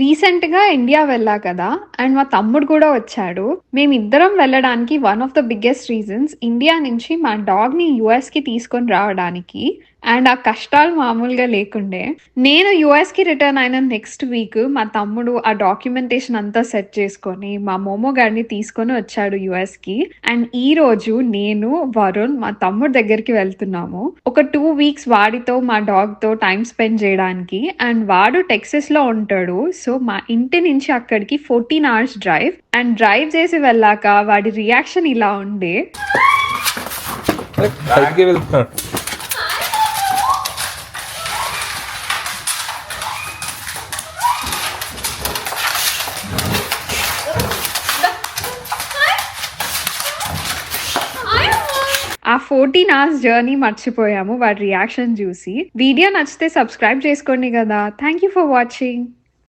రీసెంట్గా ఇండియా వెళ్ళా కదా అండ్ మా తమ్ముడు కూడా వచ్చాడు. మేమిద్దరం వెళ్ళడానికి one of the biggest reasons India నుంచి మా డాగ్ని యుఎస్కి తీసుకొని రావడానికి. అండ్ ఆ కష్టాలు మామూలుగా లేకుండే. నేను యుఎస్కి రిటర్న్ అయిన నెక్స్ట్ వీక్ మా తమ్ముడు ఆ డాక్యుమెంటేషన్ అంతా సెట్ చేసుకొని మా మోమో గారిని తీసుకొని వచ్చాడు యుఎస్కి అండ్ ఈ రోజు నేను వరుణ్ మా తమ్ముడు దగ్గరికి వెళ్తున్నాము. ఒక టూ వీక్స్ వాడితో మా డాగ్తో టైం స్పెండ్ చేయడానికి. అండ్ వాడు టెక్సస్లో ఉంటాడు. సో మా ఇంటి నుంచి అక్కడికి fourteen hours drive. And drive చేసి వెళ్ళాక వాడి రియాక్షన్ ఇలా ఉండే. ఆ ఫోర్టీన్ అవర్స్ జర్నీ మర్చిపోయాము. వాడి రియాక్షన్ చూసి. వీడియో నచ్చితే సబ్స్క్రైబ్ చేసుకోండి కదా. Thank you for watching